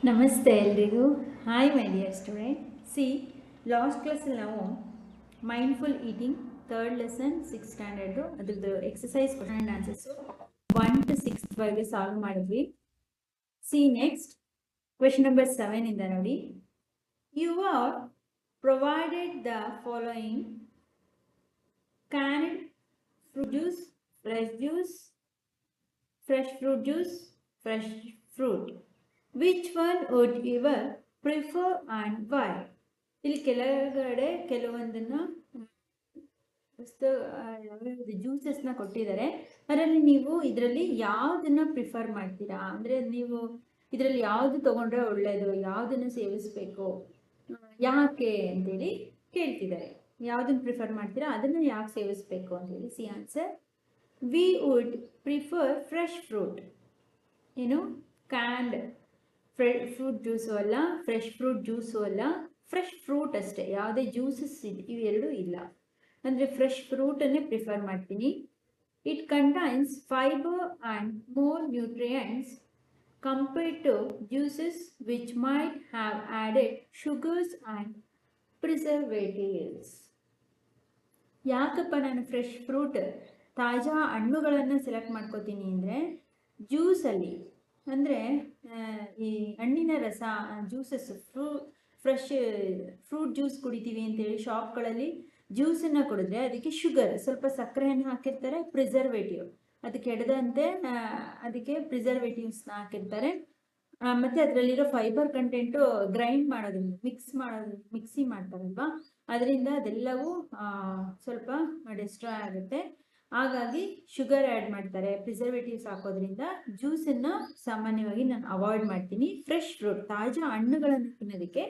ನಮಸ್ತೆ ಎಲ್ರಿಗೂ hi my dear student see last ಕ್ಲಾಸಲ್ಲಿ ನಾವು mindful eating third lesson six standard ಅದ್ರದ್ದು exercise question and answers one to six ವರೆಗೆ solve ಮಾಡಿದ್ವಿ see next question number seven ಇಂದ ನೋಡಿ you are provided the following can fruit juice fresh juice fresh fruit juice fresh fruit which one would ever prefer and why ಇಲ್ಲಿ ಕೆಳಗಡೆ ಕೆಲವೊಂದನ್ನು ವಸ್ತು ಜ್ಯೂಸಸ್ನ ಕೊಟ್ಟಿದ್ದಾರೆ. ಅದರಲ್ಲಿ ನೀವು ಇದರಲ್ಲಿ ಯಾವುದನ್ನು ಪ್ರಿಫರ್ ಮಾಡ್ತೀರಾ? ಅಂದರೆ ನೀವು ಇದರಲ್ಲಿ ಯಾವುದು ತಗೊಂಡ್ರೆ ಒಳ್ಳೆಯದು ಯಾವುದನ್ನು ಸೇವಿಸಬೇಕು ಯಾಕೆ ಅಂತೇಳಿ ಕೇಳ್ತಿದ್ದಾರೆ. ಯಾವುದನ್ನು ಪ್ರಿಫರ್ ಮಾಡ್ತೀರಾ, ಅದನ್ನು ಯಾಕೆ ಸೇವಿಸಬೇಕು ಅಂತೇಳಿ see answer we would prefer fresh fruit ಏನು? ಕ್ಯಾಂಡ್ ಫ್ರೆ ಫ್ರೂಟ್ ಜ್ಯೂಸು ಅಲ್ಲ ಫ್ರೆಶ್ ಫ್ರೂಟ್ ಜ್ಯೂಸು ಅಲ್ಲ ಫ್ರೆಶ್ ಫ್ರೂಟ್ ಅಷ್ಟೇ. ಯಾವುದೇ ಜ್ಯೂಸಸ್ ಇವೆರಡೂ ಇಲ್ಲ. ಅಂದರೆ ಫ್ರೆಶ್ ಫ್ರೂಟನ್ನೇ ಪ್ರಿಫರ್ ಮಾಡ್ತೀನಿ. It contains fibre and more nutrients compared to juices which might have added sugars and preservatives ಯಾಕಪ್ಪ ನಾನು ಫ್ರೆಶ್ ಫ್ರೂಟ್ ತಾಜಾ ಹಣ್ಣುಗಳನ್ನು ಸೆಲೆಕ್ಟ್ ಮಾಡ್ಕೋತೀನಿ ಅಂದರೆ ಜ್ಯೂಸಲ್ಲಿ ಅಂದರೆ ಈ ಹಣ್ಣಿನ ರಸ ಜ್ಯೂಸಸ್ ಫ್ರೂ ಫ್ರೆಶ್ ಫ್ರೂಟ್ ಜ್ಯೂಸ್ ಕುಡಿತೀವಿ ಅಂತೇಳಿ ಶಾಪ್ಗಳಲ್ಲಿ ಜ್ಯೂಸನ್ನು ಕುಡಿದ್ರೆ ಅದಕ್ಕೆ ಶುಗರ್ ಸ್ವಲ್ಪ ಸಕ್ಕರೆಯನ್ನು ಹಾಕಿರ್ತಾರೆ ಪ್ರಿಸರ್ವೇಟಿವ್ ಅದು ಕೆಡದಂತೆ ಅದಕ್ಕೆ ಪ್ರಿಸರ್ವೇಟಿವ್ಸ್ನ ಹಾಕಿರ್ತಾರೆ. ಮತ್ತು ಅದರಲ್ಲಿರೋ ಫೈಬರ್ ಕಂಟೆಂಟು ಗ್ರೈಂಡ್ ಮಾಡೋದ್ರಿಂದ ಮಿಕ್ಸ್ ಮಾಡೋದು ಮಿಕ್ಸಿ ಮಾಡ್ತಾರಲ್ವಾ? ಅದರಿಂದ ಅದೆಲ್ಲವೂ ಸ್ವಲ್ಪ ಡಿಸ್ಟ್ರಾಯ್ ಆಗುತ್ತೆ. ಹಾಗಾಗಿ ಶುಗರ್ ಆ್ಯಡ್ ಮಾಡ್ತಾರೆ. ಪ್ರಿಸರ್ವೇಟಿವ್ಸ್ ಹಾಕೋದ್ರಿಂದ ಜ್ಯೂಸನ್ನು ಸಾಮಾನ್ಯವಾಗಿ ನಾನು ಅವಾಯ್ಡ್ ಮಾಡ್ತೀನಿ. ಫ್ರೆಶ್ ಫ್ರೂಟ್ ತಾಜಾ ಹಣ್ಣುಗಳನ್ನು ತಿನ್ನೋದಕ್ಕೆ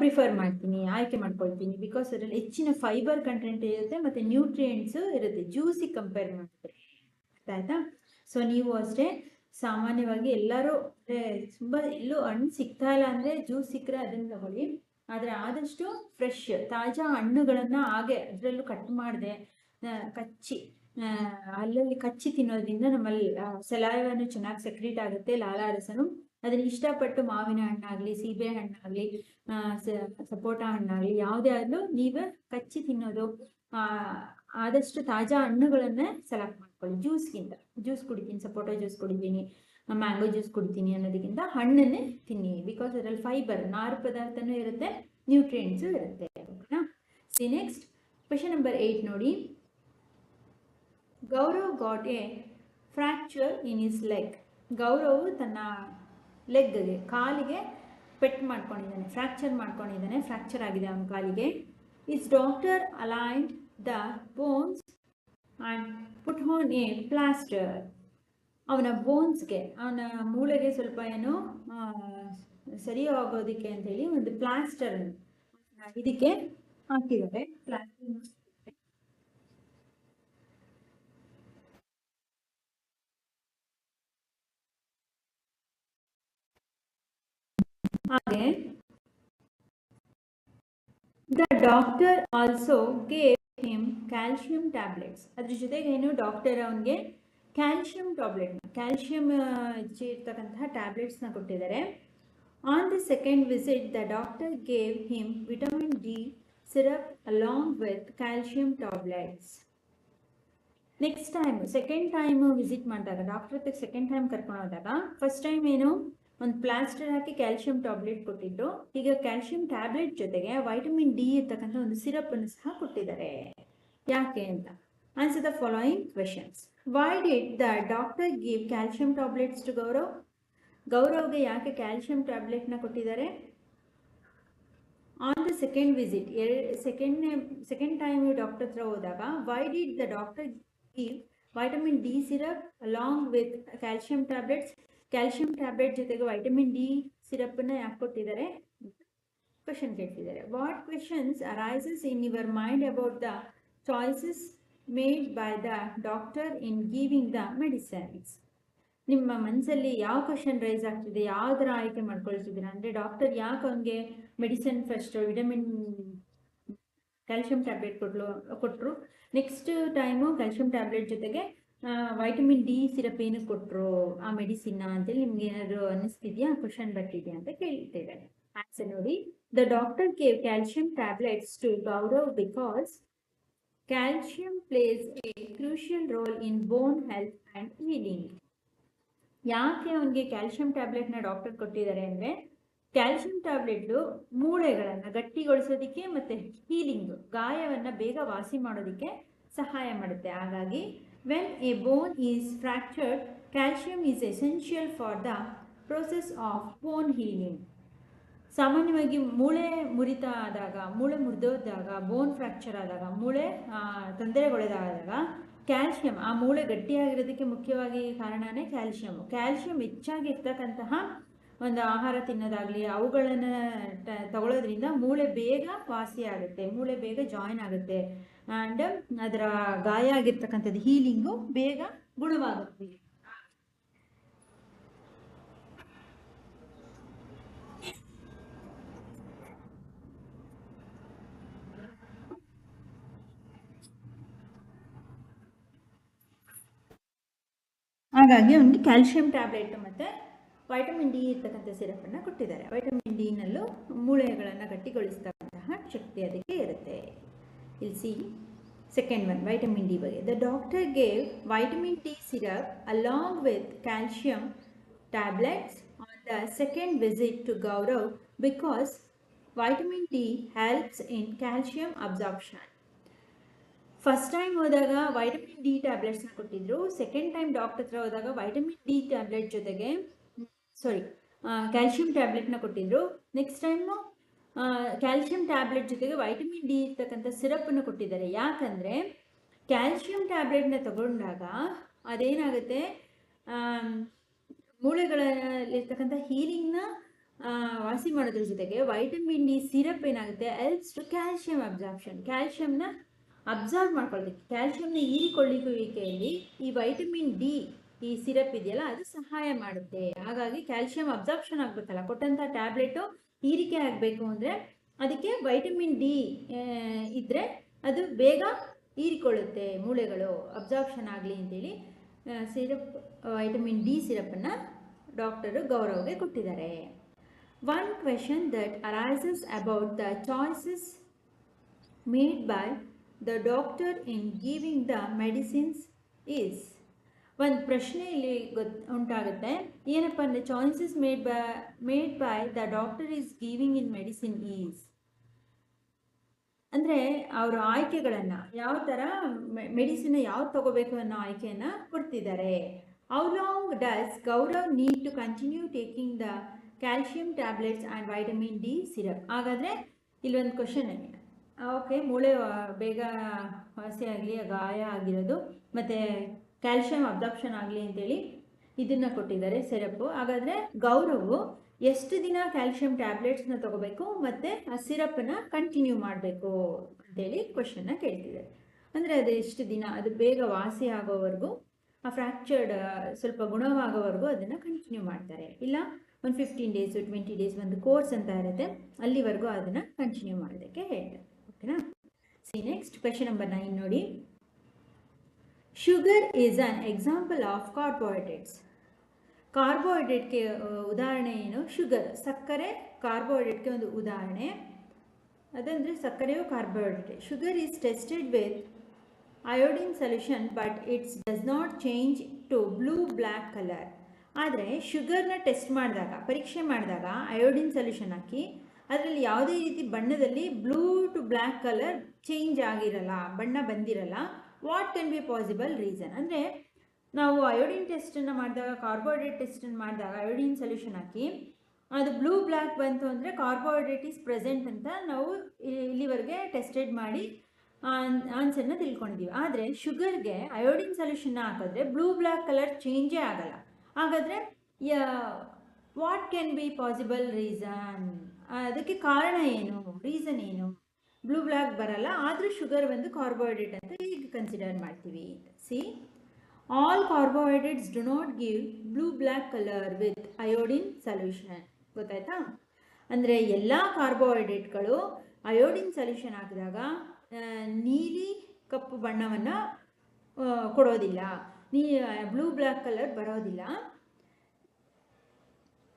ಪ್ರಿಫರ್ ಮಾಡ್ತೀನಿ, ಆಯ್ಕೆ ಮಾಡ್ಕೊಳ್ತೀನಿ. ಬಿಕಾಸ್ ಅದರಲ್ಲಿ ಹೆಚ್ಚಿನ ಫೈಬರ್ ಕಂಟೆಂಟ್ ಇರುತ್ತೆ ಮತ್ತು ನ್ಯೂಟ್ರಿಯೆಂಟ್ಸು ಇರುತ್ತೆ. ಜ್ಯೂಸಿಗೆ ಕಂಪೇರ್ ಅರ್ಥ ಆಯ್ತಾ ಸೊ, ನೀವು ಅಷ್ಟೇ ಸಾಮಾನ್ಯವಾಗಿ ಎಲ್ಲರೂ ತುಂಬ ಎಲ್ಲೂ ಹಣ್ಣು ಸಿಗ್ತಾ ಇಲ್ಲ ಅಂದರೆ ಜ್ಯೂಸ್ ಸಿಕ್ಕರೆ ಅದನ್ನು ತಗೊಳ್ಳಿ. ಆದರೆ ಆದಷ್ಟು ಫ್ರೆಶ್, ತಾಜಾ ಹಣ್ಣುಗಳನ್ನು ಹಾಗೆ ಅದರಲ್ಲೂ ಕಟ್ ಮಾಡಿದೆ ಕಚ್ಚಿ ಅಲ್ಲಲ್ಲಿ ಕಚ್ಚಿ ತಿನ್ನೋದ್ರಿಂದ ನಮ್ಮಲ್ಲಿ ಸೆಲಾಯವನ್ನು ಚೆನ್ನಾಗಿ ಸೆಕ್ರೀಟ್ ಆಗುತ್ತೆ ಲಾಲಾರಸನು ಅದನ್ನ ಇಷ್ಟಪಟ್ಟು ಮಾವಿನ ಹಣ್ಣಾಗ್ಲಿ ಸೀಬೆ ಹಣ್ಣಾಗ್ಲಿ ಸಪೋಟ ಹಣ್ಣಾಗ್ಲಿ ಯಾವುದೇ ಆದ್ರೂ ನೀವೇ ಕಚ್ಚಿ ತಿನ್ನೋದು ಆದಷ್ಟು ತಾಜಾ ಹಣ್ಣುಗಳನ್ನೇ ಸೆಲೆಕ್ಟ್ ಮಾಡ್ಕೊಳ್ಳಿ. ಜ್ಯೂಸ್ಗಿಂತ ಜ್ಯೂಸ್ ಕುಡಿತೀನಿ ಸಪೋಟ ಜ್ಯೂಸ್ ಕುಡಿತೀನಿ ಮ್ಯಾಂಗೋ ಜ್ಯೂಸ್ ಕುಡಿತೀನಿ ಅನ್ನೋದಕ್ಕಿಂತ ಹಣ್ಣನ್ನೇ ತಿನ್ನಿ. ಬಿಕಾಸ್ ಅದರಲ್ಲಿ ಫೈಬರ್ ನಾರು ಪದಾರ್ಥನೂ ಇರುತ್ತೆ ನ್ಯೂಟ್ರಿಯೆಂಟ್ಸು ಇರುತ್ತೆ. ಓಕೆನಾ see next question number eight ನೋಡಿ. Gaurav got a fracture in his leg Gaurav ತನ್ನ ಲೆಗ್ಗೆ ಕಾಲಿಗೆ ಪೆಟ್ ಮಾಡ್ಕೊಂಡಿದ್ದಾನೆ ಫ್ರ್ಯಾಕ್ಚರ್ ಮಾಡ್ಕೊಂಡಿದ್ದಾನೆ ಫ್ರ್ಯಾಕ್ಚರ್ ಆಗಿದೆ ಅವನ ಕಾಲಿಗೆ. His doctor aligned the bones and put on a plaster ಅವನ ಬೋನ್ಸ್ಗೆ ಅವನ ಮೂಳೆಗೆ ಸ್ವಲ್ಪ ಏನು ಸರಿ ಆಗೋದಕ್ಕೆ ಅಂತೇಳಿ ಒಂದು ಪ್ಲಾಸ್ಟರ್ ಇದಕ್ಕೆ ಹಾಕಿದ್ದಾರೆ ಪ್ಲಾಸ್ಟರ್ ಹಾಗೆ. The doctor also gave him calcium tablets ಅದ್ರ ಜೊತೆಗೆ ಏನು ಡಾಕ್ಟರ್ ಅವನಿಗೆ ಕ್ಯಾಲ್ಶಿಯಂ ಟ್ಯಾಬ್ಲೆಟ್ ಕ್ಯಾಲ್ಶಿಯಂ ಇರ್ತಕ್ಕಂತಹ ಟ್ಯಾಬ್ಲೆಟ್ಸ್ನ ಕೊಟ್ಟಿದ್ದಾರೆ. On the second visit the doctor gave him vitamin D syrup along with calcium tablets next time second time visit ಮಾಡಿದಾಗ doctor ಹತ್ರ second time ಕರ್ಕೊಂಡು ಹೋದಾಗ ಫಸ್ಟ್ ಟೈಮ್ ಏನು? ಒಂದು ಪ್ಲಾಸ್ಟರ್ ಹಾಕಿ ಕ್ಯಾಲ್ಶಿಯಂ ಟ್ಯಾಬ್ಲೆಟ್ ಕೊಟ್ಟಿದ್ದು. ಈಗ ಕ್ಯಾಲ್ಶಿಯಂ ಟ್ಯಾಬ್ಲೆಟ್ ಜೊತೆಗೆ ವೈಟಮಿನ್ ಡಿ ಇರ್ತಕ್ಕಂಥ ಒಂದು ಸಿರಪ್ ಅನ್ನು ಸಹ ಕೊಟ್ಟಿದ್ದಾರೆ. ಯಾಕೆ ಅಂತ? Answer the following questions why did the doctor give calcium tablets to Gaurav ಗೌರವ್ಗೆ ಯಾಕೆ ಕ್ಯಾಲ್ಶಿಯಂ ಟ್ಯಾಬ್ಲೆಟ್ನ ಕೊಟ್ಟಿದ್ದಾರೆ? ಆನ್ ದ ಸೆಕೆಂಡ್ ವಿಸಿಟ್ ಎರಡು ಸೆಕೆಂಡ್ ಸೆಕೆಂಡ್ ಟೈಮ್ ಡಾಕ್ಟರ್ ಹತ್ರ ಹೋದಾಗ why did the doctor give vitamin D syrup along with calcium tablets calcium tablet ಜೊತೆಗೆ vitamin D ಸಿರಪ್ಪನ್ನು ಯಾಕೆ ಕೊಟ್ಟಿದ್ದಾರೆ? ಕ್ವೆಶನ್ ಕೇಳ್ತಿದ್ದಾರೆ. What questions arises in your mind about the choices made by the doctor in giving the medicines ನಿಮ್ಮ ಮನಸ್ಸಲ್ಲಿ ಯಾವ question raise ಆಗ್ತಿದೆ? ಯಾವುದರ ಆಯ್ಕೆ ಮಾಡ್ಕೊಳ್ತಿದ್ದೀರಾ? ಅಂದರೆ ಡಾಕ್ಟರ್ ಯಾಕೆ ಅವನಿಗೆ medicine first vitamin calcium tablet ಕೊಟ್ಲು ಕೊಟ್ಟರು ನೆಕ್ಸ್ಟ್ ಟೈಮು ಕ್ಯಾಲ್ಶಿಯಂ ಟ್ಯಾಬ್ಲೆಟ್ ಜೊತೆಗೆ ವೈಟಮಿನ್ ಡಿ ಸಿರಪ್ ಏನು ಕೊಟ್ಟರು ಆ ಮೆಡಿಸಿನ್ ಅಂತೇಳಿ ನಿಮ್ಗೆ ಏನಾದ್ರು ಅನ್ನಿಸ್ತಿದ್ಯಾ? ಕ್ವಶನ್ ಬರ್ತಿದ್ಯಾ ಅಂತ ಕೇಳ್ತಿದ್ದಾರೆ ಆನ್ಸರ್ ನೋಡಿ. The doctor gave calcium tablets to Gaurav because calcium plays a crucial role in bone health and healing ಯಾಕೆ ಅವನಿಗೆ ಕ್ಯಾಲ್ಶಿಯಂ ಟ್ಯಾಬ್ಲೆಟ್ನ ಡಾಕ್ಟರ್ ಕೊಟ್ಟಿದ್ದಾರೆ ಅಂದರೆ ಕ್ಯಾಲ್ಸಿಯಂ ಟ್ಯಾಬ್ಲೆಟ್ ಮೂಳೆಗಳನ್ನು ಗಟ್ಟಿಗೊಳಿಸೋದಕ್ಕೆ ಮತ್ತು ಹೀಲಿಂಗ್ ಗಾಯವನ್ನು ಬೇಗ ವಾಸಿ ಮಾಡೋದಕ್ಕೆ ಸಹಾಯ ಮಾಡುತ್ತೆ. ಹಾಗಾಗಿ when a bone is fractured, calcium is essential for the process of bone healing. ಸಾಮಾನ್ಯವಾಗಿ ಮೂಳೆ ಮುರಿತ ಆದಾಗ ಮೂಳೆ ಮುರಿದೋದಾಗ ಬೋನ್ ಫ್ರ್ಯಾಕ್ಚರ್ ಆದಾಗ ಮೂಳೆ ತೊಂದರೆಗೊಳಗಾದಾಗ ಕ್ಯಾಲ್ಶಿಯಂ ಆ ಮೂಳೆ ಗಟ್ಟಿಯಾಗಿರೋದಕ್ಕೆ ಮುಖ್ಯವಾಗಿ ಕಾರಣನೇ ಕ್ಯಾಲ್ಶಿಯಂ ಕ್ಯಾಲ್ಶಿಯಂ ಹೆಚ್ಚಾಗಿ ಇರ್ತಕ್ಕಂತಹ ಒಂದು ಆಹಾರ ತಿನ್ನೋದಾಗಲಿ ಅವುಗಳನ್ನು ತಗೊಳ್ಳೋದ್ರಿಂದ ಮೂಳೆ ಬೇಗ ವಾಸಿ ಆಗುತ್ತೆ ಮೂಳೆ ಬೇಗ ಜಾಯಿನ್ ಆಗುತ್ತೆ ಆ್ಯಂಡ್ ಅದರ ಗಾಯ ಆಗಿರ್ತಕ್ಕಂಥದ್ದು ಹೀಲಿಂಗು ಬೇಗ ಗುಣವಾಗುತ್ತೆ. ಹಾಗಾಗಿ ಅವನಿಗೆ ಕ್ಯಾಲ್ಶಿಯಂ ಟ್ಯಾಬ್ಲೆಟ್ ಮತ್ತು ವೈಟಮಿನ್ ಡಿ ಇರ್ತಕ್ಕಂಥ ಸಿರಪನ್ನು ಕೊಟ್ಟಿದ್ದಾರೆ. ವೈಟಮಿನ್ ಡಿನಲ್ಲೂ ಮೂಳೆಗಳನ್ನು ಗಟ್ಟಿಗೊಳಿಸ್ತಕ್ಕಂತಹ ಶಕ್ತಿ ಅದಕ್ಕೆ ಇರುತ್ತೆ. ಇಲ್ಲಿ C second one vitamin D ಬಗ್ಗೆ the doctor gave vitamin D syrup along with calcium tablets on the second visit to Gaurav because vitamin D helps in calcium absorption first time ಹೋದಾಗ vitamin D ಟ್ಯಾಬ್ಲೆಟ್ಸ್ನ ಕೊಟ್ಟಿದ್ರು second time doctor ಹತ್ರ ಹೋದಾಗ vitamin D tablet ಜೊತೆಗೆ sorry calcium ಟ್ಯಾಬ್ಲೆಟ್ನ ಕೊಟ್ಟಿದ್ರು next time calcium tablet ಜೊತೆಗೆ vitamin D ಇರ್ತಕ್ಕಂಥ ಸಿರಪ್ಪನ್ನು ಕೊಟ್ಟಿದ್ದಾರೆ. ಯಾಕಂದರೆ ಕ್ಯಾಲ್ಶಿಯಂ ಟ್ಯಾಬ್ಲೆಟ್ನ ತಗೊಂಡಾಗ ಅದೇನಾಗುತ್ತೆ? ಮೂಳೆಗಳಲ್ಲಿರ್ತಕ್ಕಂಥ ಹೀಲಿಂಗ್ನ ವಾಸಿ ಮಾಡೋದ್ರ ಜೊತೆಗೆ ವೈಟಮಿನ್ ಡಿ ಸಿರಪ್ ಏನಾಗುತ್ತೆ? ಎಲ್ಪ್ಸ್ ಟು ಕ್ಯಾಲ್ಶಿಯಂ ಅಬ್ಸಾರ್ಪ್ಷನ್ ಕ್ಯಾಲ್ಶಿಯಂನ ಅಬ್ಸಾರ್ವ್ ಮಾಡ್ಕೊಳ್ಳೋದಕ್ಕೆ ಕ್ಯಾಲ್ಶಿಯಂನ ಹೀರಿಕೊಳ್ಳುವಿಕೆಯಲ್ಲಿ ಈ ವೈಟಮಿನ್ ಡಿ ಈ ಸಿರಪ್ ಇದೆಯಲ್ಲ, ಅದು ಸಹಾಯ ಮಾಡುತ್ತೆ. ಹಾಗಾಗಿ ಕ್ಯಾಲ್ಶಿಯಂ ಅಬ್ಸಾರ್ಪ್ಷನ್ ಆಗಬೇಕಲ್ಲ. ಕೊಟ್ಟಂಥ ಟ್ಯಾಬ್ಲೆಟು ಹೀರಿಕೆ ಆಗಬೇಕು ಅಂದರೆ ಅದಕ್ಕೆ ವೈಟಮಿನ್ ಡಿ ಇದ್ದರೆ ಅದು ಬೇಗ ಹೀರಿಕೊಳ್ಳುತ್ತೆ ಮೂಳೆಗಳು ಅಬ್ಸಾರ್ಪ್ಷನ್ ಆಗಲಿ ಅಂತೇಳಿ ಸಿರಪ್ ವೈಟಮಿನ್ ಡಿ ಸಿರಪನ್ನು ಡಾಕ್ಟರು ಗೌರವ್ಗೆ ಕೊಟ್ಟಿದ್ದಾರೆ. One question that arises about the choices made by the doctor in giving the medicines is ಒಂದು ಪ್ರಶ್ನೆ ಇಲ್ಲಿ ಗೊತ್ತು ಉಂಟಾಗುತ್ತೆ. ಏನಪ್ಪ ಅಂದರೆ choices made by made by the doctor is giving in medicine is ಅಂದರೆ ಅವರ ಆಯ್ಕೆಗಳನ್ನು ಯಾವ ಥರ ಮೆಡಿಸಿನ್ ಯಾವ್ದು ತಗೋಬೇಕು ಅನ್ನೋ ಆಯ್ಕೆಯನ್ನು ಕೊಡ್ತಿದ್ದಾರೆ. How long does Gaurav need to continue taking the calcium tablets and vitamin D syrup ಹಾಗಾದರೆ ಇಲ್ಲೊಂದು ಕ್ವಶನ್ ಓಕೆ ಮೂಳೆ ಬೇಗ ವಾಸಿ ಆಗಲಿ, ಗಾಯ ಆಗಿರೋದು, ಮತ್ತು ಕ್ಯಾಲ್ಶಿಯಂ ಅಬ್ಸಾರ್ಪ್ಷನ್ ಆಗಲಿ ಅಂತೇಳಿ ಇದನ್ನು ಕೊಟ್ಟಿದ್ದಾರೆ ಸಿರಪ್ ಹಾಗಾದ್ರೆ ಗೌರವ್ ಎಷ್ಟು ದಿನ ಕ್ಯಾಲ್ಸಿಯಂ ಟ್ಯಾಬ್ಲೆಟ್ಸ್ನ ತಗೋಬೇಕು ಮತ್ತೆ ಆ ಸಿರಪ್ಪನ್ನು ಕಂಟಿನ್ಯೂ ಮಾಡಬೇಕು ಅಂತೇಳಿ ಕ್ವಶನ್ನ ಕೇಳ್ತಿದ್ದಾರೆ. ಅಂದರೆ ಅದು ಎಷ್ಟು ದಿನ, ಅದು ಬೇಗ ವಾಸಿ ಆಗೋವರೆಗೂ, ಆ ಫ್ರ್ಯಾಕ್ಚರ್ಡ್ ಸ್ವಲ್ಪ ಗುಣವಾಗೋವರೆಗೂ ಅದನ್ನು ಕಂಟಿನ್ಯೂ ಮಾಡ್ತಾರೆ. ಇಲ್ಲ, ಒಂದು ಫಿಫ್ಟೀನ್ ಡೇಸು ಟ್ವೆಂಟಿ ಡೇಸ್ ಒಂದು ಕೋರ್ಸ್ ಅಂತ ಇರುತ್ತೆ, ಅಲ್ಲಿವರೆಗೂ ಅದನ್ನು ಕಂಟಿನ್ಯೂ ಮಾಡೋದಕ್ಕೆ ಹೇಳ್ತಾರೆ. ಓಕೆನಾ? See next question number nine ನೋಡಿ. Sugar is an example of carbohydrates ಕಾರ್ಬೋಹೈಡ್ರೇಟ್ಗೆ ಉದಾಹರಣೆ ಏನು? ಶುಗರ್. ಸಕ್ಕರೆ, ಕಾರ್ಬೋಹೈಡ್ರೇಟ್ಗೆ ಒಂದು ಉದಾಹರಣೆ. ಅದಂದರೆ ಸಕ್ಕರೆಯು carbohydrate. Sugar is tested with iodine solution, but it's does not change to blue black colour. ಆದರೆ ಶುಗರ್ನ ಟೆಸ್ಟ್ ಮಾಡಿದಾಗ, ಪರೀಕ್ಷೆ ಮಾಡಿದಾಗ ಅಯೋಡಿನ್ ಸೊಲ್ಯೂಷನ್ ಹಾಕಿ, ಅದರಲ್ಲಿ ಯಾವುದೇ ರೀತಿ ಬಣ್ಣದಲ್ಲಿ blue to black colour change ಆಗಿರಲ್ಲ, ಬಣ್ಣ ಬಂದಿರಲ್ಲ, what can be possible reason? ಅಂದರೆ ನಾವು ಅಯೋಡಿನ್ ಟೆಸ್ಟನ್ನು ಮಾಡಿದಾಗ ಕಾರ್ಬೋಹೈಡ್ರೇಟ್ ಟೆಸ್ಟನ್ನು ಮಾಡಿದಾಗ ಅಯೋಡಿನ್ ಸೊಲ್ಯೂಷನ್ ಹಾಕಿ, ಅದು ಬ್ಲೂ ಬ್ಲ್ಯಾಕ್ ಬಂತು ಅಂದರೆ ಕಾರ್ಬೋಹೈಡ್ರೇಟ್ ಈಸ್ ಪ್ರೆಸೆಂಟ್ ಅಂತ ನಾವು ಇಲ್ಲಿವರೆಗೆ ಟೆಸ್ಟೆಡ್ ಮಾಡಿ ಆನ್ಸರ್ನ ತಿಳ್ಕೊಂಡಿದ್ದೀವಿ ಆದರೆ ಶುಗರ್ಗೆ ಅಯೋಡಿನ್ ಸೊಲ್ಯೂಷನ್ನ ಹಾಕಿದ್ರೆ ಬ್ಲೂ ಬ್ಲ್ಯಾಕ್ ಕಲರ್ ಚೇಂಜೇ ಆಗಲ್ಲ. ಹಾಗಾದರೆ what can be possible reason ಅದಕ್ಕೆ ಕಾರಣ ಏನು? ರೀಸನ್ ಏನು? ಬ್ಲೂ ಬ್ಲ್ಯಾಕ್ ಬರಲ್ಲ, ಆದರೂ ಶುಗರ್ ಒಂದು ಕಾರ್ಬೋಹೈಡ್ರೇಟ್ ಅಂತ ಈಗ ಕನ್ಸಿಡರ್ ಮಾಡ್ತೀವಿ. See carbohydrates do not give blue black colour with iodine solution ಗೊತ್ತಾಯ್ತಾ? ಅಂದರೆ ಎಲ್ಲ ಕಾರ್ಬೋಹೈಡ್ರೇಟ್ಗಳು ಅಯೋಡಿನ್ ಸೊಲ್ಯೂಷನ್ ಹಾಕಿದಾಗ ನೀಲಿ ಕಪ್ಪು ಬಣ್ಣವನ್ನು ಕೊಡೋದಿಲ್ಲ. ನೀ ಬ್ಲೂ ಬ್ಲ್ಯಾಕ್ ಕಲರ್ ಬರೋದಿಲ್ಲ.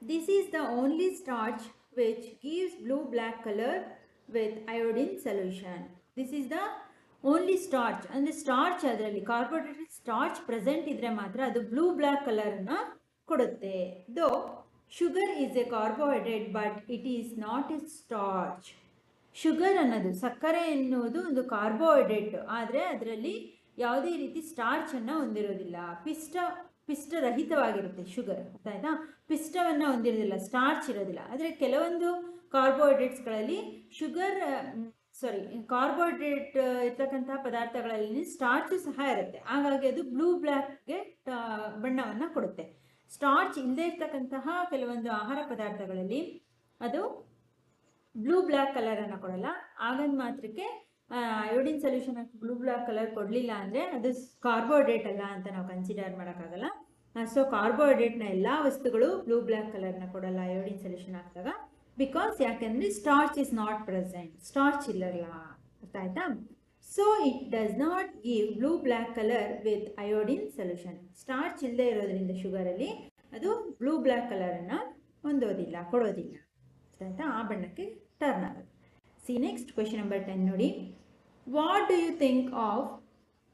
This is the only starch which gives blue black colour with iodine solution. This is the only starch ಅಂದರೆ ಸ್ಟಾರ್ಚ್ ಅದರಲ್ಲಿ ಕಾರ್ಬೋಹೈಡ್ರೇಟ್ ಸ್ಟಾರ್ಚ್ ಪ್ರೆಸೆಂಟ್ ಇದ್ರೆ ಮಾತ್ರ ಅದು ಬ್ಲೂ ಬ್ಲ್ಯಾಕ್ ಕಲರನ್ನು ಕೊಡುತ್ತೆ. Though sugar is a carbohydrate but it is not a starch sugar ಅನ್ನೋದು, ಸಕ್ಕರೆ ಎನ್ನುವುದು ಒಂದು ಕಾರ್ಬೋಹೈಡ್ರೇಟ್ ಆದರೆ ಅದರಲ್ಲಿ ಯಾವುದೇ ರೀತಿ ಸ್ಟಾರ್ಚನ್ನು ಹೊಂದಿರೋದಿಲ್ಲ. ಪಿಷ್ಟ, ಪಿಷ್ಟರಹಿತವಾಗಿರುತ್ತೆ ಶುಗರ್ ಆಯ್ತಾ ಪಿಷ್ಟವನ್ನು ಹೊಂದಿರೋದಿಲ್ಲ ಸ್ಟಾರ್ಚ್ ಇರೋದಿಲ್ಲ. ಆದರೆ ಕೆಲವೊಂದು ಕಾರ್ಬೋಹೈಡ್ರೇಟ್ಸ್ಗಳಲ್ಲಿ ಶುಗರ್ ಸಾರಿ ಕಾರ್ಬೋಹೈಡ್ರೇಟ್ ಇರ್ತಕ್ಕಂತಹ ಪದಾರ್ಥಗಳಲ್ಲಿ ಸ್ಟಾರ್ಚು ಸಹ ಇರುತ್ತೆ. ಹಾಗಾಗಿ ಅದು ಬ್ಲೂ ಬ್ಲ್ಯಾಕ್ಗೆ ಬಣ್ಣವನ್ನು ಕೊಡುತ್ತೆ. ಸ್ಟಾರ್ಚ್ ಇಲ್ಲದೆ ಇರ್ತಕ್ಕಂತಹ ಕೆಲವೊಂದು ಆಹಾರ ಪದಾರ್ಥಗಳಲ್ಲಿ ಅದು ಬ್ಲೂ ಬ್ಲ್ಯಾಕ್ ಕಲರನ್ನು ಕೊಡಲ್ಲ. ಆಗಂದ ಮಾತ್ರಕ್ಕೆ iodine solution blue black colour ಕೊಡಲಿಲ್ಲ ಅಂದರೆ ಅದು ಕಾರ್ಬೋಹೈಡ್ರೇಟ್ ಅಲ್ಲ ಅಂತ ನಾವು ಕನ್ಸಿಡರ್ ಮಾಡೋಕ್ಕಾಗಲ್ಲ. ಸೊ ಕಾರ್ಬೋಹೈಡ್ರೇಟ್ನ ಎಲ್ಲ ವಸ್ತುಗಳು ಬ್ಲೂ ಬ್ಲ್ಯಾಕ್ ಕಲರ್ನ ಕೊಡಲ್ಲ ಅಯೋಡಿನ್ ಸೊಲ್ಯೂಷನ್ ಹಾಕಿದಾಗ. ಬಿಕಾಸ್ ಯಾಕೆಂದರೆ starch is not present starch ಇಲ್ಲಲ್ಲ. ಅರ್ಥ so it does not give blue black colour with iodine solution starch ಇಲ್ಲದೆ ಇರೋದ್ರಿಂದ ಶುಗರಲ್ಲಿ ಅದು ಬ್ಲೂ ಬ್ಲ್ಯಾಕ್ ಕಲರನ್ನು ಹೊಂದೋದಿಲ್ಲ, ಕೊಡೋದಿಲ್ಲ. ಆಯ್ತಾ? ಆ ಬಣ್ಣಕ್ಕೆ ಟರ್ನ್ ಆಗುತ್ತೆ see next question number ten ನೋಡಿ. What do you think of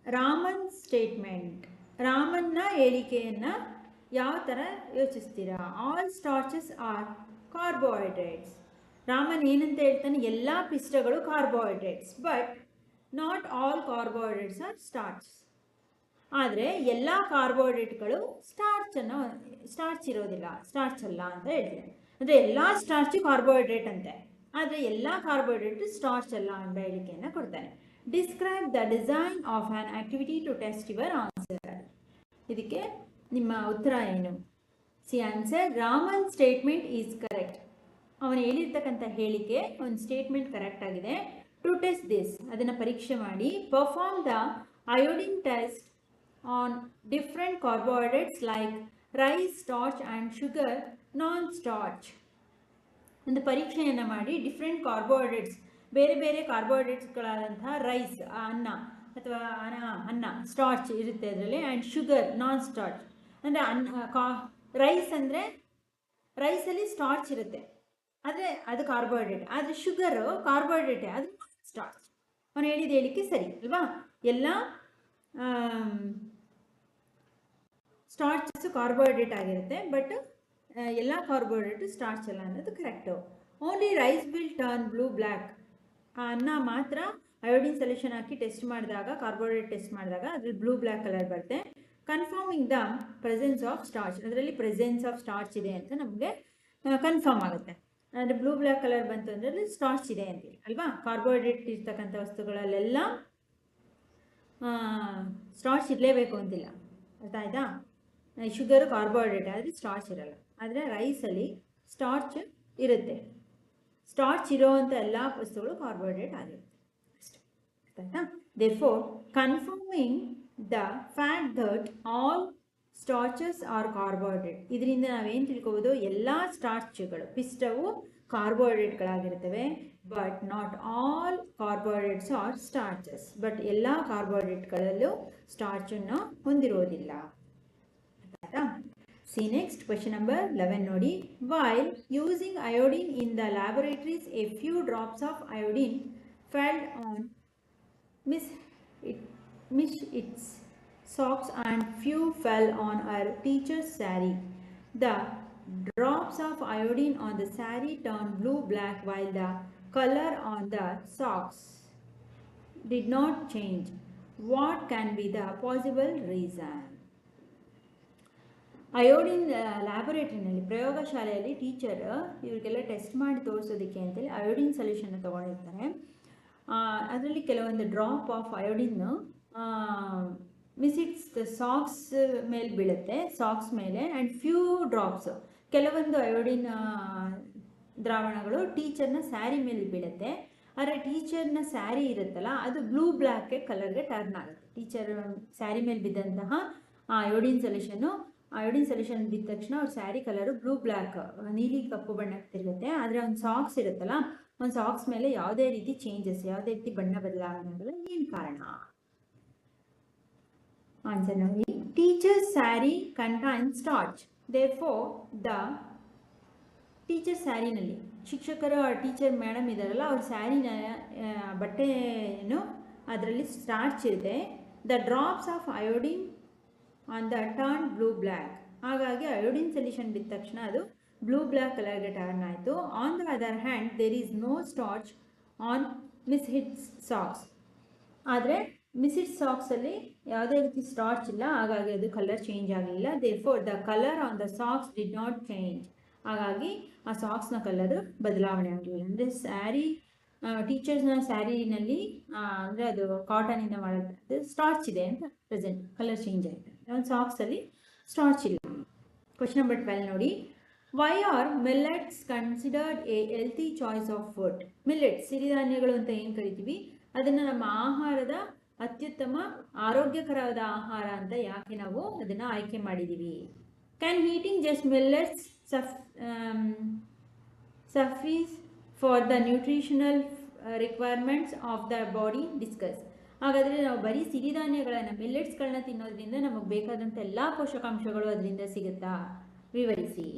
Raman statement ರಾಮನ್ನ ಹೇಳಿಕೆಯನ್ನು ಯಾವ ಥರ ಯೋಚಿಸ್ತೀರಾ? All starches are carbohydrates Raman ಏನಂತ ಹೇಳ್ತಾನೆ? ಎಲ್ಲ ಪಿಷ್ಟಗಳು carbohydrates but not all carbohydrates are starch ಆದರೆ ಎಲ್ಲ ಕಾರ್ಬೋಹೈಡ್ರೇಟ್ಗಳು ಸ್ಟಾರ್ಚನ್ನು ಸ್ಟಾರ್ಚ್ ಇರೋದಿಲ್ಲ. ಸ್ಟಾರ್ಚ್ ಅಲ್ಲ ಅಂತ ಹೇಳ್ತೀನಿ ಅಂದರೆ ಎಲ್ಲ ಸ್ಟಾರ್ಚು ಕಾರ್ಬೋಹೈಡ್ರೇಟ್ ಅಂತೆ. ಆದರೆ ಎಲ್ಲ ಕಾರ್ಬೋಹೈಡ್ರೇಟ್ ಸ್ಟಾರ್ಚ್ ಅಲ್ಲ ಎಂಬ ಹೇಳಿಕೆಯನ್ನು ಕೊಡ್ತಾನೆ describe the design of an activity to test your answer ಇದಕ್ಕೆ ನಿಮ್ಮ ಉತ್ತರ ಏನು? See answer Raman statement is correct ಅವನು ಹೇಳಿರ್ತಕ್ಕಂಥ ಹೇಳಿಕೆ ಒಂದು ಸ್ಟೇಟ್ಮೆಂಟ್ ಕರೆಕ್ಟ್ ಆಗಿದೆ. ಟು ಟೆಸ್ಟ್ ದಿಸ್ ಅದನ್ನು ಪರೀಕ್ಷೆ ಮಾಡಿ perform the iodine test on different carbohydrates like rice starch and sugar non starch ಒಂದು ಪರೀಕ್ಷೆಯನ್ನು ಮಾಡಿ ಡಿಫ್ರೆಂಟ್ ಕಾರ್ಬೋಹೈಡ್ರೇಟ್ಸ್ ಬೇರೆ ಬೇರೆ ಕಾರ್ಬೋಹೈಡ್ರೇಟ್ಸ್ಗಳಾದಂತಹ ರೈಸ್ ಅನ್ನ ಅಥವಾ ಅನ್ನ ಸ್ಟಾರ್ಚ್ ಇರುತ್ತೆ ಅದರಲ್ಲಿ ಆ್ಯಂಡ್ ಶುಗರ್ ನಾನ್ ಸ್ಟಾರ್ಚ್ ಅಂದರೆ ಅನ್ನ, ಕಾ ರೈಸ್ ಅಂದರೆ ರೈಸಲ್ಲಿ ಸ್ಟಾರ್ಚ್ ಇರುತ್ತೆ. ಆದರೆ ಅದು ಕಾರ್ಬೋಹೈಡ್ರೇಟ್ ಆದರೆ ಶುಗರು ಕಾರ್ಬೋಹೈಡ್ರೇಟೇ ಅದು ಸ್ಟಾರ್ಚ್ ಅವನು ಹೇಳಿದ ಹೇಳಿಕೆ ಸರಿ, ಅಲ್ವಾ? ಎಲ್ಲ ಸ್ಟಾರ್ಚಸ್ಸು ಕಾರ್ಬೋಹೈಡ್ರೇಟ್ ಆಗಿರುತ್ತೆ ಬಟ್ ಎಲ್ಲ ಕಾರ್ಬೋಹೈಡ್ರೇಟು ಸ್ಟಾರ್ಚ್ ಅಲ್ಲ ಅನ್ನೋದು correct only rice will turn blue black ಆ ಅನ್ನ ಮಾತ್ರ ಅಯೋಡಿನ್ ಸೊಲ್ಯೂಷನ್ ಹಾಕಿ ಟೆಸ್ಟ್ ಮಾಡಿದಾಗ ಕಾರ್ಬೋಹೈಡ್ರೇಟ್ ಟೆಸ್ಟ್ ಮಾಡಿದಾಗ ಅದ್ರಲ್ಲಿ ಬ್ಲೂ ಬ್ಲ್ಯಾಕ್ ಕಲರ್ ಬರುತ್ತೆ. Confirming the presence of starch ಅದರಲ್ಲಿ ಪ್ರೆಸೆನ್ಸ್ ಆಫ್ ಸ್ಟಾರ್ಚ್ ಇದೆ ಅಂತ ನಮಗೆ ಕನ್ಫರ್ಮ್ ಆಗುತ್ತೆ. ಅಂದರೆ ಬ್ಲೂ ಬ್ಲ್ಯಾಕ್ ಕಲರ್ ಬಂತು ಅಂದರೆ ಸ್ಟಾರ್ಚ್ ಇದೆ ಅಂತೇಳಿ ಅಲ್ವಾ? ಕಾರ್ಬೋಹೈಡ್ರೇಟ್ ಇರ್ತಕ್ಕಂಥ ವಸ್ತುಗಳಲ್ಲೆಲ್ಲ ಸ್ಟಾರ್ಚ್ ಇರಲೇಬೇಕು ಅಂತಿಲ್ಲ. ಅರ್ಥ ಆಯ್ತಾ ಶುಗರು ಕಾರ್ಬೋಹೈಡ್ರೇಟ್ ಆದರೆ ಸ್ಟಾರ್ಚ್ ಇರಲ್ಲ. ಆದರೆ ರೈಸಲ್ಲಿ ಸ್ಟಾರ್ಚ್ ಇರುತ್ತೆ. ಸ್ಟಾರ್ಚ್ ಇರೋವಂಥ ಎಲ್ಲ ವಸ್ತುಗಳು ಕಾರ್ಬೋಹೈಡ್ರೇಟ್ ಆಗಿರುತ್ತೆ. ಅಷ್ಟೇ. ಆಯ್ತಾ they for confirming the fat that all starches are carbohydrate ಇದರಿಂದ ನಾವೇನು ತಿಳ್ಕೊಬೋದು? ಎಲ್ಲ ಸ್ಟಾರ್ಚ್ಗಳು ಪಿಷ್ಟವು ಕಾರ್ಬೋಹೈಡ್ರೇಟ್ಗಳಾಗಿರ್ತವೆ but not all carbohydrates are starches but ಎಲ್ಲ ಕಾರ್ಬೋಹೈಡ್ರೇಟ್ಗಳಲ್ಲೂ ಸ್ಟಾರ್ಚನ್ನು ಹೊಂದಿರೋದಿಲ್ಲ. See next question number eleven ನೋಡಿ. While using iodine in the laboratories a few drops of iodine felled on miss it Miss it's socks and few fell on her teacher's sari. The drops of iodine on the sari turned blue black while the color on the socks did not change. What can be the possible reason? Iodine ಲ್ಯಾಬೊರೇಟ್ರಿನಲ್ಲಿ ಪ್ರಯೋಗಶಾಲೆಯಲ್ಲಿ teacher ಇವರಿಗೆಲ್ಲ test ಮಾಡಿ ತೋರಿಸೋದಕ್ಕೆ ಅಂತೇಳಿ iodine solution ತೊಗೊಂಡಿರ್ತಾರೆ ಅದರಲ್ಲಿ ಕೆಲವೊಂದು drop of ಅಯೋಡಿನ್ನು ಮಿಸಿಟ್ಸ್ socks ಮೇಲೆ ಬೀಳುತ್ತೆ, socks ಮೇಲೆ and few drops ಕೆಲವೊಂದು ಅಯೋಡಿನ್ ದ್ರಾವಣಗಳು ಟೀಚರ್ನ ಸ್ಯಾರಿ ಮೇಲೆ ಬೀಳುತ್ತೆ. ಆದರೆ ಟೀಚರ್ನ ಸ್ಯಾರಿ ಇರುತ್ತಲ್ಲ, ಅದು ಬ್ಲೂ ಬ್ಲ್ಯಾಕ್ ಕಲರ್ಗೆ ಟರ್ನ್ ಆಗುತ್ತೆ. ಟೀಚರ್ ಸ್ಯಾರಿ ಮೇಲೆ ಬಿದ್ದಂತಹ ಅಯೋಡಿನ್ ಸೊಲ್ಯೂಷನ್ನು ಅಯೋಡಿನ್ ಸೊಲ್ಯೂಷನ್ ಬಿದ್ದ ತಕ್ಷಣ ಅವ್ರ ಸ್ಯಾರಿ ಕಲರು ಬ್ಲೂ ಬ್ಲ್ಯಾಕ್ ನೀಲಿ ಕಪ್ಪು ಬಣ್ಣಕ್ಕೆ ತಿರುಗುತ್ತೆ. ಆದರೆ ಒಂದು ಸಾಕ್ಸ್ ಇರುತ್ತಲ್ಲ ಒಂದು ಸಾಕ್ಸ್ ಮೇಲೆ ಯಾವುದೇ ರೀತಿ ಚೇಂಜಸ್ ಯಾವುದೇ ರೀತಿ ಬಣ್ಣ ಬದಲಾವಣೆಗಳು ಏನು ಕಾರಣ? Teacher's sari contain starch therefore the teacher ಸ್ಯಾರಿನಲ್ಲಿ ಶಿಕ್ಷಕರು ಟೀಚರ್ ಮೇಡಮ್ ಇದ್ದಾರಲ್ಲ, ಅವ್ರ ಸ್ಯಾರಿನ ಬಟ್ಟೆಯನ್ನು ಅದರಲ್ಲಿ ಸ್ಟಾರ್ಚ್ ಇದೆ the drops of iodine on the turn blue black ಹಾಗಾಗಿ ಅಯೋಡಿನ್ ಸೊಲ್ಯೂಷನ್ ಬಿದ್ದ ತಕ್ಷಣ ಅದು ಬ್ಲೂ ಬ್ಲ್ಯಾಕ್ ಕಲರ್ಗೆ ಟರ್ನ್ ಆಯಿತು. On the other hand there is no starch on miss hits socks ಆದರೆ ಮಿಸಿಡ್ ಸಾಕ್ಸಲ್ಲಿ ಯಾವುದೇ ರೀತಿ ಸ್ಟಾರ್ಚ್ ಇಲ್ಲ, ಹಾಗಾಗಿ ಅದು ಕಲರ್ ಚೇಂಜ್ ಆಗಲಿಲ್ಲ. Therefore the colour on the socks did not change ಹಾಗಾಗಿ ಆ ಸಾಕ್ಸ್ನ ಕಲರ್ ಬದಲಾವಣೆ ಆಗಲಿಲ್ಲ. ಅಂದರೆ ಸ್ಯಾರಿ ಟೀಚರ್ಸ್ನ ಸ್ಯಾರಿನಲ್ಲಿ ಅಂದರೆ ಅದು ಕಾಟನಿಂದ ಮಾಡೋದು ಸ್ಟಾರ್ಚ್ ಇದೆ ಅಂತ ಪ್ರೆಸೆಂಟ್ ಕಲರ್ ಚೇಂಜ್ ಆಯಿತು. ಒಂದು ಸಾಕ್ಸಲ್ಲಿ ಸ್ಟಾರ್ಚ್ ಇಲ್ಲ. ಕ್ವಶನ್ ನಂಬರ್ ಟ್ವೆಲ್ ನೋಡಿ. Why are millets considered a healthy choice of food millets ಸಿರಿಧಾನ್ಯಗಳು ಅಂತ ಏನು ಕರಿತೀವಿ? ಅದನ್ನು ನಮ್ಮ ಆಹಾರದ ಅತ್ಯುತ್ತಮ ಆರೋಗ್ಯಕರವಾದ ಆಹಾರ ಅಂತ ಯಾಕೆ ನಾವು ಅದನ್ನು ಆಯ್ಕೆ ಮಾಡಿದ್ದೀವಿ can heating just millets suff suffice for the nutritional requirements of the body discuss ಹಾಗಾದರೆ ನಾವು ಬರೀ ಸಿರಿಧಾನ್ಯಗಳನ್ನು ಮಿಲ್ಲೆಟ್ಸ್ಗಳನ್ನ ತಿನ್ನೋದ್ರಿಂದ ನಮಗೆ ಬೇಕಾದಂಥ ಎಲ್ಲ ಪೋಷಕಾಂಶಗಳು ಅದರಿಂದ ಸಿಗುತ್ತಾ? ವಿವರಿಸಿ.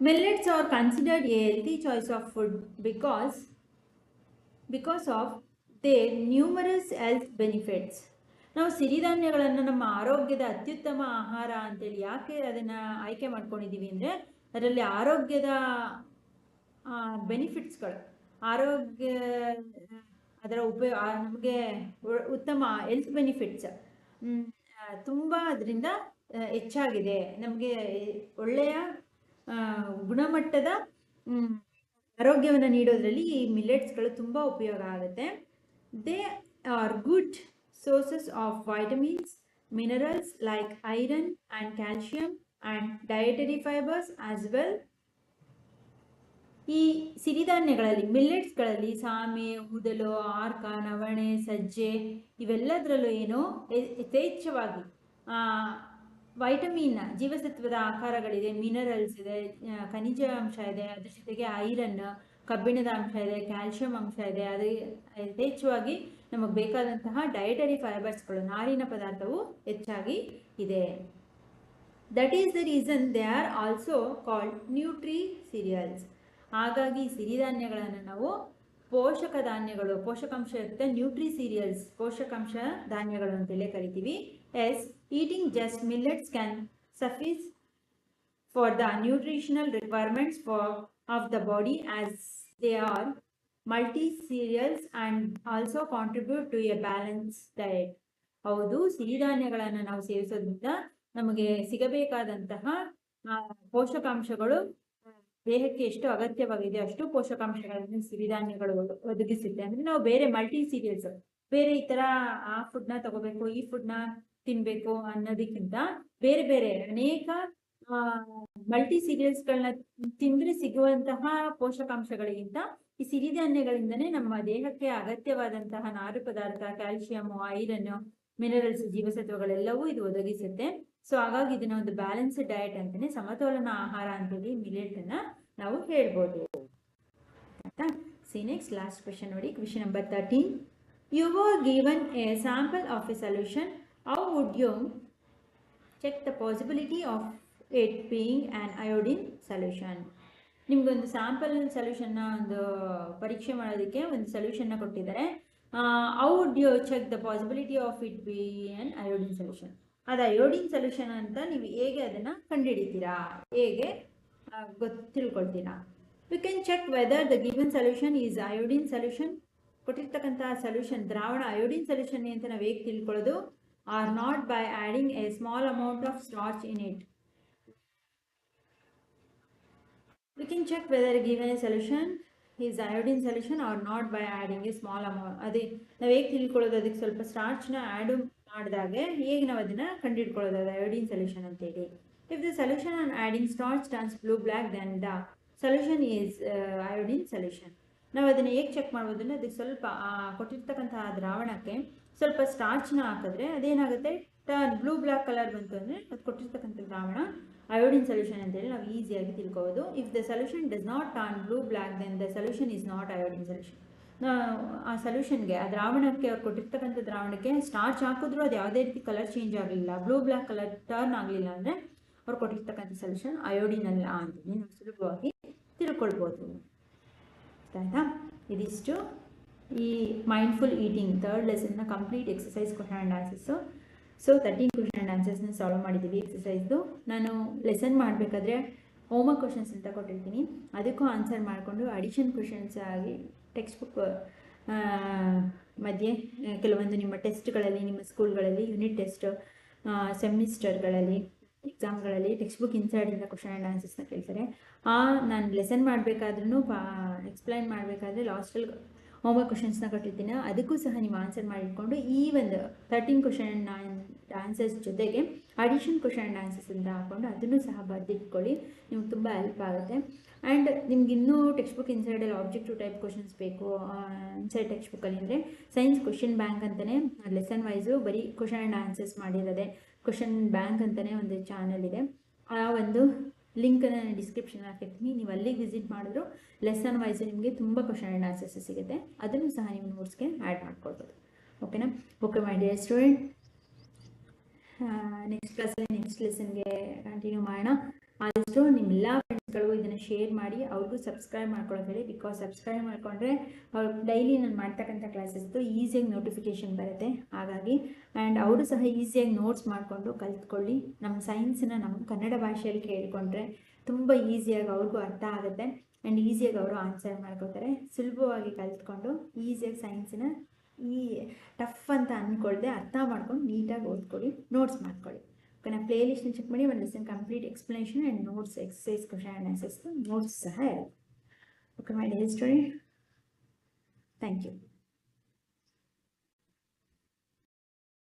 Millets are considered a healthy choice of food because because of their numerous health benefits. ನಾವು ಸಿರಿಧಾನ್ಯಗಳನ್ನು ನಮ್ಮ ಆರೋಗ್ಯದ ಅತ್ಯುತ್ತಮ ಆಹಾರ ಅಂತೇಳಿ ಯಾಕೆ ಅದನ್ನು ಆಯ್ಕೆ ಮಾಡ್ಕೊಂಡಿದ್ದೀವಿ ಅಂದರೆ ಅದರಲ್ಲಿ ಆರೋಗ್ಯದ ಬೆನಿಫಿಟ್ಸ್ಗಳು. ಆರೋಗ್ಯ, ಅದರ ಉಪಯೋಗ ನಮಗೆ ಉತ್ತಮ ಹೆಲ್ತ್ ಬೆನಿಫಿಟ್ಸ್. ತುಂಬ ಅದರಿಂದ ಹೆಚ್ಚಾಗಿದೆ. ನಮಗೆ ಒಳ್ಳೆಯ ಗುಣಮಟ್ಟದ ಆರೋಗ್ಯವನ್ನು ನೀಡೋದ್ರಲ್ಲಿ ಈ ಮಿಲೆಟ್ಸ್ಗಳು ತುಂಬ ಉಪಯೋಗ ಆಗುತ್ತೆ. They are good sources of vitamins, minerals like iron and calcium and dietary fibers as well. ಈ ಸಿರಿಧಾನ್ಯಗಳಲ್ಲಿ ಮಿಲ್ಲೆಟ್ಸ್ಗಳಲ್ಲಿ ಸಾಮೆ ಊದಲು ಆರ್ಕ ನವಣೆ ಸಜ್ಜೆ ಇವೆಲ್ಲದರಲ್ಲೂ ಏನು ಯಥೇಚ್ಛವಾಗಿ ವೈಟಮಿನ್ ಜೀವಸತ್ವದ ಆಕಾರಗಳಿದೆ ಮಿನರಲ್ಸ್ ಇದೆ ಖನಿಜ ಅಂಶ ಇದೆ ಅದ್ರ ಜೊತೆಗೆ ಐರನ್ ಕಬ್ಬಿಣದ ಅಂಶ ಇದೆ ಕ್ಯಾಲ್ಶಿಯಂ ಅಂಶ ಇದೆ, ಅದೇ ಯಥೇಚ್ಛವಾಗಿ ನಮಗೆ ಬೇಕಾದಂತಹ ಡಯಟರಿ ಫೈಬರ್ಸ್ಗಳು ನಾರಿನ ಪದಾರ್ಥವು ಹೆಚ್ಚಾಗಿ ಇದೆ. That is the reason they are also called nutri cereals ಹಾಗಾಗಿ ಸಿರಿಧಾನ್ಯಗಳನ್ನು ನಾವು ಪೋಷಕ ಧಾನ್ಯಗಳು ಪೋಷಕಾಂಶಯುಕ್ತ ನ್ಯೂಟ್ರಿ ಸೀರಿಯಲ್ಸ್ ಪೋಷಕಾಂಶ ಧಾನ್ಯಗಳು ಅಂತೇಳಿ ಕರಿತೀವಿ. Yes eating just millets can suffice for the nutritional requirements for of the body as they multi cereals and also contribute to a balance diet. ಹೌದು, ಸಿರಿಧಾನ್ಯಗಳನ್ನು ನಾವು ಸೇವಿಸೋದ್ರಿಂದ ನಮಗೆ ಸಿಗಬೇಕಾದಂತಹ ಪೋಷಕಾಂಶಗಳು, ದೇಹಕ್ಕೆ ಎಷ್ಟು ಅಗತ್ಯವಾಗಿದೆ ಅಷ್ಟು ಪೋಷಕಾಂಶಗಳನ್ನು ಸಿರಿಧಾನ್ಯಗಳು ಒದಗಿಸುತ್ತೆ ಅಂದ್ರೆ ನಾವು ಬೇರೆ ಮಲ್ಟಿ ಸೀರಿಯಲ್ಸ್ ಬೇರೆ ಈ ತರ ಆ ಫುಡ್ನ ತಗೋಬೇಕು, ಈ ಫುಡ್ನ ತಿನ್ಬೇಕು ಅನ್ನೋದಕ್ಕಿಂತ ಬೇರೆ ಬೇರೆ ಅನೇಕ ಮಲ್ಟಿ ಸೀರಿಯಲ್ಸ್ಗಳನ್ನ ತಿಂದ್ರೆ ಸಿಗುವಂತಹ ಪೋಷಕಾಂಶಗಳಿಗಿಂತ ಈ ಸಿರಿಧಾನ್ಯಗಳಿಂದನೇ ನಮ್ಮ ದೇಹಕ್ಕೆ ಅಗತ್ಯವಾದಂತಹ ನಾರು ಪದಾರ್ಥ, ಕ್ಯಾಲ್ಸಿಯಂ ಐರನ್ ಮಿನರಲ್ಸ್ ಜೀವಸತ್ವಗಳೆಲ್ಲವೂ ಇದು ಒದಗಿಸುತ್ತೆ. ಸೊ ಹಾಗಾಗಿ ಇದನ್ನ ಒಂದು ಬ್ಯಾಲೆನ್ಸ್ಡ್ ಡಯಟ್ ಅಂತಾನೆ, ಸಮತೋಲನ ಆಹಾರ ಅಂತೇಳಿ ಮಿಲೆಟ್ ಅನ್ನ ನಾವು ಹೇಳ್ಬೋದು. ಆಯ್ತಾ? ಸಿ ನೆಕ್ಸ್ಟ್ ಲಾಸ್ಟ್ ಕ್ವೆಶನ್ ನೋಡಿ question number thirteen you are given a sample of a solution how would you check the possibility of it being an iodine solution ನಿಮ್ಗೊಂದು ಸ್ಯಾಂಪಲ್ ಸೊಲ್ಯೂಷನ್ನ ಒಂದು ಪರೀಕ್ಷೆ ಮಾಡೋದಕ್ಕೆ ಒಂದು ಸೊಲ್ಯೂಷನ್ನ ಕೊಟ್ಟಿದ್ದಾರೆ. How would you check the possibility of it be an iodine solution ಅದು iodine solution ಅಂತ ನೀವು ಹೇಗೆ ಅದನ್ನು ಕಂಡುಹಿಡಿತೀರಾ? ಹೇಗೆ ಗೊತ್ತು ತಿಳ್ಕೊಳ್ತೀರಾ we can check whether the given solution is iodine solution ಕೊಟ್ಟಿರ್ತಕ್ಕಂಥ ಸೊಲ್ಯೂಷನ್ ದ್ರಾವಣ ಅಯೋಡಿನ್ ಸೊಲ್ಯೂಷನ್ ಅಂತ ನಾವು ಹೇಗೆ ತಿಳ್ಕೊಳ್ಳೋದು? Or not by adding a small amount of starch in it we can check whether given a solution is iodine solution or not by adding a small ಅದೇ ನಾವು ಹೇಗೆ ತಿಳ್ಕೊಳ್ಳೋದು? ಅದಕ್ಕೆ ಸ್ವಲ್ಪ ಸ್ಟಾರ್ಚ್ನ ಆ್ಯಡು ಮಾಡಿದಾಗೆ ಹೇಗೆ ನಾವು ಅದನ್ನು ಕಂಡುಹಿಡ್ಕೊಳ್ಳೋದು? ಅದು ಅಯೋಡಿನ್ ಸೊಲ್ಯೂಷನ್ ಅಂತೇಳಿ. If the solution on adding starch turns blue black then the solution is iodine solution ನಾವು ಅದನ್ನು ಹೇಗೆ ಚೆಕ್ ಮಾಡ್ಬೋದು ಅಂದರೆ ಅದಕ್ಕೆ ಸ್ವಲ್ಪ ಕೊಟ್ಟಿರ್ತಕ್ಕಂತಹ ದ್ರಾವಣಕ್ಕೆ ಸ್ವಲ್ಪ ಸ್ಟಾರ್ಚ್ನ ಹಾಕಿದ್ರೆ ಅದೇನಾಗುತ್ತೆ? ಟರ್ನ್ ಬ್ಲೂ ಬ್ಲ್ಯಾಕ್ ಕಲರ್ ಬಂತು ಅಂದರೆ ಅದು ಕೊಟ್ಟಿರ್ತಕ್ಕಂಥ ದ್ರಾವಣ ಅಯೋಡಿನ್ ಸೊಲ್ಯೂಷನ್ ಅಂತೇಳಿ ನಾವು ಈಸಿಯಾಗಿ ತಿಳ್ಕೋಬೋದು. If the solution does not turn blue black then the solution is not iodine solution ಆ ಸೊಲ್ಯೂಷನ್ಗೆ ಆ ದ್ರಾವಣಕ್ಕೆ, ಅವ್ರು ಕೊಟ್ಟಿರ್ತಕ್ಕಂಥ ದ್ರಾವಣಕ್ಕೆ ಸ್ಟಾರ್ಚ್ ಹಾಕಿದ್ರು ಅದು ಯಾವುದೇ ರೀತಿ ಕಲರ್ ಚೇಂಜ್ ಆಗಲಿಲ್ಲ. ಬ್ಲೂ ಬ್ಲ್ಯಾಕ್ ಕಲರ್ ಟರ್ನ್ ಆಗಲಿಲ್ಲ ಅಂದರೆ ಅವ್ರು ಕೊಟ್ಟಿರ್ತಕ್ಕಂಥ ಸೊಲ್ಯೂಷನ್ ಅಯೋಡಿನ್ ಅಲ್ಲ ಅಂತ ನೀವು ಸುಲಭವಾಗಿ ತಿಳ್ಕೊಳ್ಬೋದು. ಆಯಿತಾ? ಇದಿಷ್ಟು ಈ mindful eating third ಲೆಸನ್ನ complete exercise question and answers so thirteen question and ಆನ್ಸರ್ಸ್ನ solve ಮಾಡಿದ್ದೀವಿ ಎಕ್ಸಸೈಸ್ದು ನಾನು ಲೆಸನ್ ಮಾಡಬೇಕಾದ್ರೆ ಹೋಮ್ವರ್ಕ್ ಕ್ವಶನ್ಸ್ ಅಂತ ಕೊಟ್ಟಿರ್ತೀನಿ. ಅದಕ್ಕೂ ಆನ್ಸರ್ ಮಾಡಿಕೊಂಡು ಅಡಿಷನ್ ಕ್ವಶನ್ಸ್ ಆಗಿ ಟೆಕ್ಸ್ಟ್ ಬುಕ್ ಮಧ್ಯೆ ಕೆಲವೊಂದು ನಿಮ್ಮ ಟೆಸ್ಟ್ಗಳಲ್ಲಿ ನಿಮ್ಮ ಸ್ಕೂಲ್ಗಳಲ್ಲಿ ಯೂನಿಟ್ ಟೆಸ್ಟ್ ಸೆಮಿಸ್ಟರ್ಗಳಲ್ಲಿ ಎಕ್ಸಾಮ್ಗಳಲ್ಲಿ ಟೆಕ್ಸ್ಟ್ ಬುಕ್ ಇನ್ಸೈಡಿಂದ ಕ್ವಶನ್ ಆ್ಯಂಡ್ ಆನ್ಸರ್ಸ್ನ ಕೇಳ್ತಾರೆ. ಆ, ನಾನು ಲೆಸನ್ ಮಾಡಬೇಕಾದ್ರೂ ಪಾ ಎಕ್ಸ್ಪ್ಲೈನ್ ಮಾಡಬೇಕಾದ್ರೆ ಲಾಸ್ಟಲ್ಲಿ ಹೋಮ್ವರ್ಕ್ ಕ್ವಶನ್ಸ್ನ ಕೊಟ್ಟಿರ್ತೀನಿ. ಅದಕ್ಕೂ ಸಹ ನೀವು ಆನ್ಸರ್ ಮಾಡಿಟ್ಕೊಂಡು ಈ ಒಂದು ತರ್ಟೀನ್ ಕ್ವಶನ್ ಆನ್ಸರ್ಸ್ ಜೊತೆಗೆ ಅಡಿಷನ್ ಕ್ವಶನ್ ಆ್ಯಂಡ್ ಆನ್ಸರ್ಸ್ ಅಂತ ಹಾಕ್ಕೊಂಡು ಅದನ್ನು ಸಹ ಬರೆದಿಟ್ಕೊಳ್ಳಿ. ನಿಮ್ಗೆ ತುಂಬ ಹೆಲ್ಪ್ ಆಗುತ್ತೆ. ಆ್ಯಂಡ್ ನಿಮ್ಗೆ ಇನ್ನೂ ಟೆಕ್ಸ್ಟ್ ಬುಕ್ ಇನ್ಸೈಡಲ್ಲಿ ಆಬ್ಜೆಕ್ಟಿವ್ ಟೈಪ್ ಕ್ವಶನ್ಸ್ ಬೇಕು ಇನ್ಸೈಡ್ ಟೆಕ್ಸ್ಟ್ ಬುಕ್ಕಲ್ಲಿ ಅಂದರೆ ಸೈನ್ಸ್ ಕ್ವಶನ್ ಬ್ಯಾಂಕ್ ಅಂತಲೇ ಲೆಸನ್ ವೈಸು ಬರೀ ಕ್ವಶನ್ ಆ್ಯಂಡ್ ಆನ್ಸರ್ಸ್ ಮಾಡಿರೋದೆ. ಕ್ವಶನ್ ಬ್ಯಾಂಕ್ ಅಂತಲೇ ಒಂದು ಚಾನಲ್ ಇದೆ. ಆ ಒಂದು ಲಿಂಕನ್ನು ನಾನು ಡಿಸ್ಕ್ರಿಪ್ಷನ್ ಹಾಕಿರ್ತೀನಿ. ನೀವು ಅಲ್ಲಿಗೆ ವಿಸಿಟ್ ಮಾಡಿದ್ರು ಲೆಸನ್ ವೈಸ್ ನಿಮಗೆ ತುಂಬ ಕ್ವಶನ್ ಆ್ಯಂಡ್ ಆನ್ಸರ್ಸ್ ಸಿಗುತ್ತೆ. ಅದನ್ನು ಸಹ ನೀವು ನೋಟ್ಸ್ಗೆ ಆ್ಯಡ್ ಮಾಡ್ಕೊಳ್ಬೋದು. ಓಕೆನಾ okay my dear student next ಕ್ಲಾಸಲ್ಲಿ ನೆಕ್ಸ್ಟ್ ಲೆಸನ್ಗೆ ಕಂಟಿನ್ಯೂ ಮಾಡೋಣ. ಆದಷ್ಟು ನಿಮ್ಮೆಲ್ಲ ಫ್ರೆಂಡ್ಸ್ಗಳಿಗೂ ಇದನ್ನು ಶೇರ್ ಮಾಡಿ, ಅವ್ರಿಗೂ ಸಬ್ಸ್ಕ್ರೈಬ್ ಮಾಡ್ಕೊಳ್ಳೋದು ಹೇಳಿ. ಬಿಕಾಸ್ ಸಬ್ಸ್ಕ್ರೈಬ್ ಮಾಡಿಕೊಂಡ್ರೆ ಅವ್ರು ಡೈಲಿ ನಾನು ಮಾಡ್ತಕ್ಕಂಥ ಕ್ಲಾಸಸ್ದು ಈಸಿಯಾಗಿ ನೋಟಿಫಿಕೇಷನ್ ಬರುತ್ತೆ. ಹಾಗಾಗಿ ಆ್ಯಂಡ್ ಅವರು ಸಹ ಈಸಿಯಾಗಿ ನೋಟ್ಸ್ ಮಾಡಿಕೊಂಡು ಕಲ್ತ್ಕೊಳ್ಳಿ. ನಮ್ಮ ಸೈನ್ಸನ್ನ ನಮ್ಮ ಕನ್ನಡ ಭಾಷೆಯಲ್ಲಿ ಕೇಳಿಕೊಂಡ್ರೆ ತುಂಬ ಈಸಿಯಾಗಿ ಅವ್ರಿಗೂ ಅರ್ಥ ಆಗುತ್ತೆ. ಆ್ಯಂಡ್ ಈಸಿಯಾಗಿ ಅವರು ಆನ್ಸರ್ ಮಾಡ್ಕೋತಾರೆ ಸುಲಭವಾಗಿ ಕಲ್ತ್ಕೊಂಡು ಈಸಿಯಾಗಿ ಸೈನ್ಸನ್ನ ಈ ಟಫ್ ಅಂತ ಅಂದ್ಕೊಳ್ದೆ ಅರ್ಥ ಮಾಡ್ಕೊಂಡು ನೀಟಾಗಿ ಓದ್ಕೊಳ್ಳಿ ನೋಟ್ಸ್ ಮಾಡ್ಕೊಳ್ಳಿ. ಓಕೆನಾ? ಪ್ಲೇ ಲಿಸ್ಟ್ನ ಚೆಕ್ ಮಾಡಿ, ಒಂದು lesson complete explanation and notes exercise question and answers notes ಸಹ ಇರುತ್ತೆ. Okay my dear student thank you